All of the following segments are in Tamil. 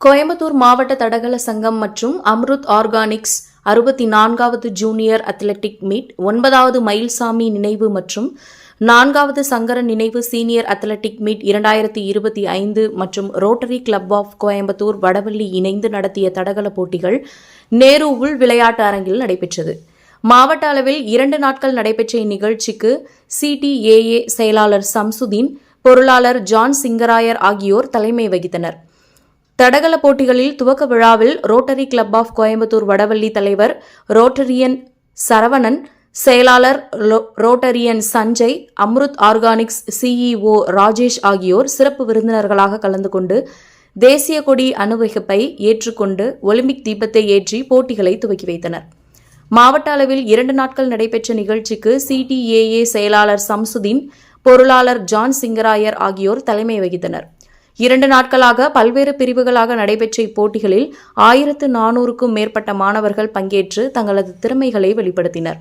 கோயம்புத்தூர் மாவட்ட தடகள சங்கம் மற்றும் அம்ருத் ஆர்கானிக்ஸ் அறுபத்தி நான்காவது ஜூனியர் அத்லெட்டிக் மீட் ஒன்பதாவது மயில்சாமி நினைவு மற்றும் நான்காவது சங்கரன் நினைவு சீனியர் அத்லெட்டிக் மீட் இரண்டாயிரத்தி இருபத்தி ஐந்து மற்றும் Rotary Club of Coimbatore Vadavalli இணைந்து நடத்திய தடகள போட்டிகள் நேரு உள் விளையாட்டு அரங்கில் நடைபெற்றது. மாவட்ட அளவில் இரண்டு நாட்கள் நடைபெற்ற இந்நிகழ்ச்சிக்கு சிடிஏஏ செயலாளர் சம்சுதீன் பொருளாளர் ஜான் சிங்கராயர் ஆகியோர் தலைமை வகித்தனர். தடகள போட்டிகளில் துவக்க விழாவில் Rotary Club of Coimbatore Vadavalli தலைவர் ரோட்டரியன் சரவணன் செயலாளர் Rotarian Sanjay Amrut Organics CEO Rajesh ஆகியோர் சிறப்பு விருந்தினர்களாக கலந்து கொண்டு தேசிய கொடி அணுவகுப்பை ஏற்றுக்கொண்டு ஒலிம்பிக் தீபத்தை ஏற்றி போட்டிகளை துவக்கி வைத்தனர். மாவட்ட அளவில் இரண்டு நாட்கள் நடைபெற்ற நிகழ்ச்சிக்கு சிடிஏஏ செயலாளர் சம்சுதீன் பொருளாளர் ஜான் சிங்கராயர் ஆகியோர் தலைமை வகித்தனர். இரண்டு நாட்களாக பல்வேறு பிரிவுகளாக நடைபெற்ற இப்போட்டிகளில் ஆயிரத்து நானூறுக்கும் மேற்பட்ட மாணவர்கள் பங்கேற்று தங்களது திறமைகளை வெளிப்படுத்தினர்.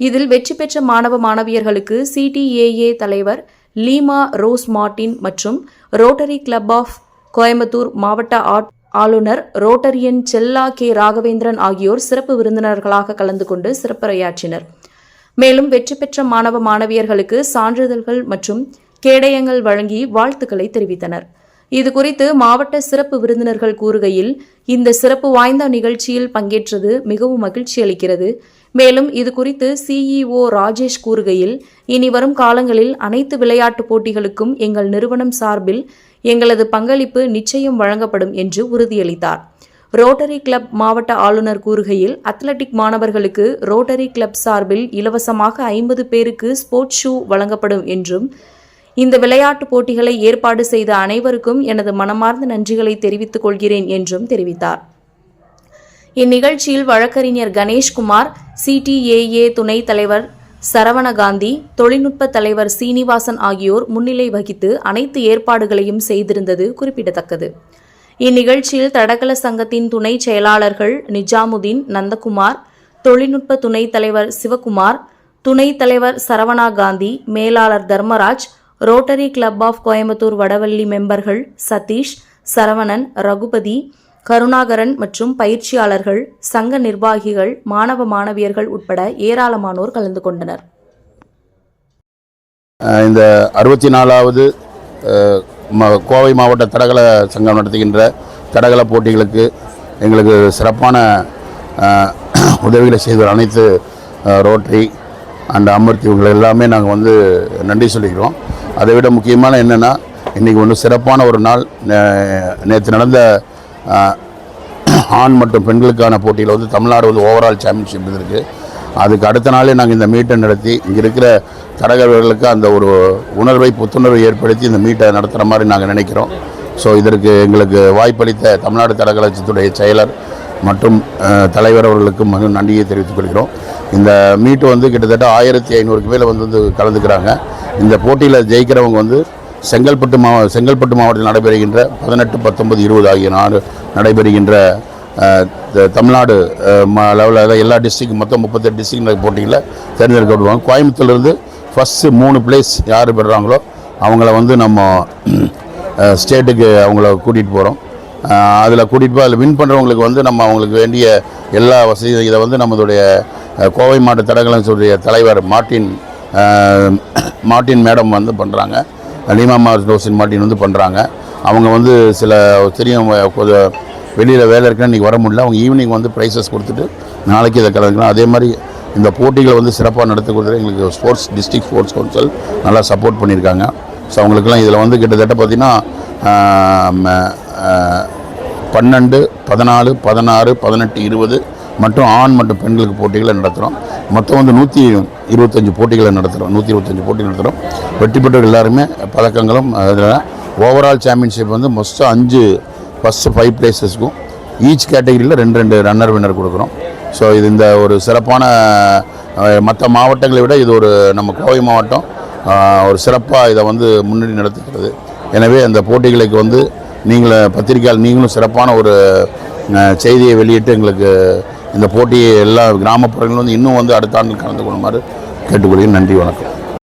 இதில் வெற்றி பெற்ற மாணவ மாணவியர்களுக்கு சிடிஏஏ தலைவர் லீமா ரோஸ் மார்டின் மற்றும் ரோட்டரி கிளப் ஆஃப் கோயம்புத்தூர் மாவட்ட ஆளுநர் ரோட்டரியன் செல்லா கே ராகவேந்திரன் ஆகியோர் சிறப்பு விருந்தினர்களாக கலந்து கொண்டு சிறப்புரையாற்றினர். மேலும் வெற்றி பெற்ற மாணவ மாணவியர்களுக்கு சான்றிதழ்கள் மற்றும் கேடயங்கள் வழங்கி வாழ்த்துக்களை தெரிவித்தனர். இது குறித்து மாவட்ட சிறப்பு விருந்தினர்கள் கூறுகையில் இந்த சிறப்பு வாய்ந்த நிகழ்ச்சியில் பங்கேற்றது மிகவும் மகிழ்ச்சி அளிக்கிறது. மேலும் இது குறித்து சிஇஓ ராஜேஷ் கூறுகையில் இனி வரும் காலங்களில் அனைத்து விளையாட்டுப் போட்டிகளுக்கும் எங்கள் நிறுவனம் சார்பில் எங்களது பங்களிப்பு நிச்சயம் வழங்கப்படும் என்று உறுதியளித்தார். ரோட்டரி கிளப் மாவட்ட ஆளுநர் கூறுகையில் அத்லெட்டிக் மாணவர்களுக்கு ரோட்டரி கிளப் சார்பில் இலவசமாக ஐம்பது பேருக்கு ஸ்போர்ட்ஸ் ஷூ வழங்கப்படும் என்றும் இந்த விளையாட்டுப் போட்டிகளை ஏற்பாடு செய்த அனைவருக்கும் எனது மனமார்ந்த நன்றிகளை தெரிவித்துக் கொள்கிறேன் என்றும் தெரிவித்தார். இந்நிகழ்ச்சியில் வழக்கறிஞர் கணேஷ்குமார் சிடிஏஏ துணைத் தலைவர் சரவணகாந்தி தொழில்நுட்ப தலைவர் சீனிவாசன் ஆகியோர் முன்னிலை வகித்து அனைத்து ஏற்பாடுகளையும் செய்திருந்தது குறிப்பிடத்தக்கது. இந்நிகழ்ச்சியில் தடகள சங்கத்தின் துணை செயலாளர்கள் நிஜாமுதீன் நந்தகுமார் தொழில்நுட்ப துணைத் தலைவர் சிவகுமார் துணைத் தலைவர் சரவணா காந்தி மேலாளர் Dharmaraj Rotary Club of Coimbatore Vadavalli மெம்பர்கள் Satish Saravanan Ragupathi Karunakaran மற்றும் பயிற்சியாளர்கள் சங்க நிர்வாகிகள் மாணவ மாணவியர்கள் உட்பட ஏராளமானோர் கலந்து கொண்டனர். இந்த அறுபத்தி நாலாவது கோவை மாவட்ட தடகள சங்கம் நடத்துகின்ற தடகள போட்டிகளுக்கு எங்களுக்கு சிறப்பான உதவிகளை செய்த அனைத்து ரோட்டரி அண்ட் அமர்த்தி இவங்களை எல்லாமே நாங்கள் வந்து நன்றி சொல்லிக்கிறோம். அதை விட முக்கியமான என்னென்னா இன்றைக்கி ஒன்று சிறப்பான ஒரு நாள். நேற்று நடந்த ஆண் மற்றும் பெண்களுக்கான போட்டியில் வந்து தமிழ்நாடு வந்து ஓவரால் சாம்பியன்ஷிப் இருந்திருக்கு. அதுக்கு அடுத்த நாளே நாங்கள் இந்த மீட்டை நடத்தி இங்கே இருக்கிற தடகள அந்த ஒரு உணர்வை புத்துணர்வை ஏற்படுத்தி இந்த மீட்டை நடத்துகிற மாதிரி நாங்கள் நினைக்கிறோம். ஸோ இதற்கு எங்களுக்கு வாய்ப்பளித்த தமிழ்நாடு தடகளத்துடைய செயலர் மற்றும் தலைவர் அவர்களுக்கும் மிக நன்றியை தெரிவித்துக் கொள்கிறோம். இந்த மீட்டு வந்து கிட்டத்தட்ட ஆயிரத்தி ஐநூறுக்கு மேலே வந்து வந்து கலந்துக்கிறாங்க. இந்த போட்டியில் ஜெயிக்கிறவங்க வந்து செங்கல்பட்டு மாவ செங்கல்பட்டு மாவட்டத்தில் நடைபெறுகின்ற பதினெட்டு பத்தொன்பது இருபது ஆகிய நாடு நடைபெறுகின்ற தமிழ்நாடு லெவலில் எல்லா டிஸ்ட்ரிக்கும் மொத்தம் முப்பத்தெட்டு டிஸ்ட்ரிக்ட் போட்டியில் தேர்ந்தெடுக்கப்படுவாங்க கோயம்புத்தூர்லேருந்து ஃபஸ்ட்டு மூணு பிளேஸ் யார் பெறுறாங்களோ அவங்கள வந்து நம்ம ஸ்டேட்டுக்கு அவங்கள கூட்டிகிட்டு போகிறோம் அதில் கூட்டிகிட்டு போய் அதில் வின் பண்ணுறவங்களுக்கு வந்து நம்ம அவங்களுக்கு வேண்டிய எல்லா வசதியும் இதை வந்து நம்மளுடைய கோவை மாவட்ட தடகளத்துடைய தலைவர் மார்ட்டின் மார்ட்டின் மேடம் வந்து பண்ணுறாங்க லீமா மார்டோசின் மார்ட்டின் வந்து பண்ணுறாங்க அவங்க வந்து சில தெரியும் கொஞ்சம் வெளியில் வேலை இருக்குன்னு இன்றைக்கி வர முடியல. அவங்க ஈவினிங் வந்து ப்ரைஸஸ் கொடுத்துட்டு நாளைக்கு இதை கலந்துக்கலாம். அதே மாதிரி இந்த போட்டிகளை வந்து சிறப்பாக நடத்தி கொடுத்து எங்களுக்கு ஸ்போர்ட்ஸ் டிஸ்ட்ரிக்ட் ஸ்போர்ட்ஸ் கவுன்சில் நல்லா சப்போர்ட் பண்ணியிருக்காங்க. ஸோ அவங்களுக்குலாம் இதில் வந்து கிட்டத்தட்ட பார்த்திங்கன்னா பன்னெண்டு பதினாலு பதினாறு பதினெட்டு இருபது மற்றும் ஆண் மற்றும் பெண்களுக்கு போட்டிகளை நடத்துகிறோம். மொத்தம் வந்து நூற்றி இருபத்தஞ்சி போட்டிகளை நடத்துகிறோம். நூற்றி இருபத்தஞ்சி போட்டி நடத்துகிறோம். வெற்றி பெற்றவர்கள் எல்லாருமே பதக்கங்களும் அதில் ஓவரால் சாம்பியன்ஷிப் வந்து மொத்தம் அஞ்சு ஃபஸ்ட்டு ஃபைவ் பிளேசஸ்க்கும் ஈச் கேட்டகரியில் ரெண்டு ரெண்டு ரன்னர் வின்னர் கொடுக்குறோம். ஸோ இது இந்த ஒரு சிறப்பான மற்ற மாவட்டங்களை விட இது ஒரு நம்ம கோவை மாவட்டம் ஒரு சிறப்பாக இதை வந்து முன்னணி நடத்துகிறது. எனவே அந்த போட்டிகளுக்கு வந்து நீங்கள் பத்திரிகையால் நீங்களும் சிறப்பான ஒரு செய்தியை வெளியிட்டு எங்களுக்கு இந்த போட்டியை எல்லா கிராமப்புறங்களும் வந்து இன்னும் வந்து அடுத்த ஆண்டில் கலந்து கொள்ளுமாறு கேட்டுக்கொள்கிறேன். நன்றி வணக்கம்.